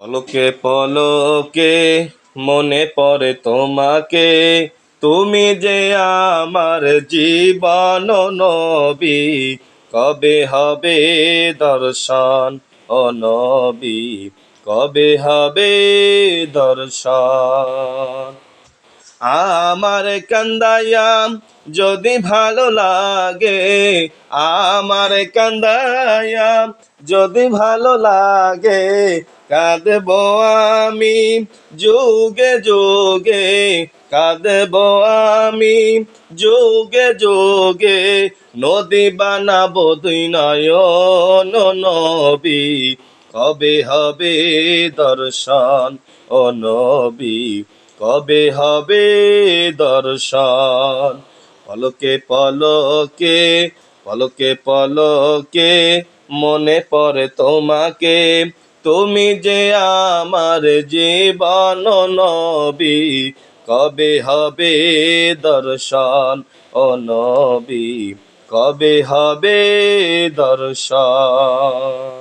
পলকে পলকে মনে পড়ে তোমাকে। তুমি যে আমার জীবন নবী, কবে হবে দর্শন ও নবী কবে হবে দর্শন? আমার কান্দায়াম যদি ভালো লাগে, আমার কান্দায়াম যদি ভালো লাগে, কাঁদব আমি যুগে যোগে, কাঁদব আমি যুগে যোগে। নদী বানাবো দুই নয়ন নবী, কবে হবে দর্শন ও নবী? কবে হবে দর্শন? পলকে পলকে পলকে পলকে মনে পড়ে তোমাকে। তুমি যে আমার জীবন নবী, কবে হবে দর্শন? ও নবী, কবে হবে দর্শন?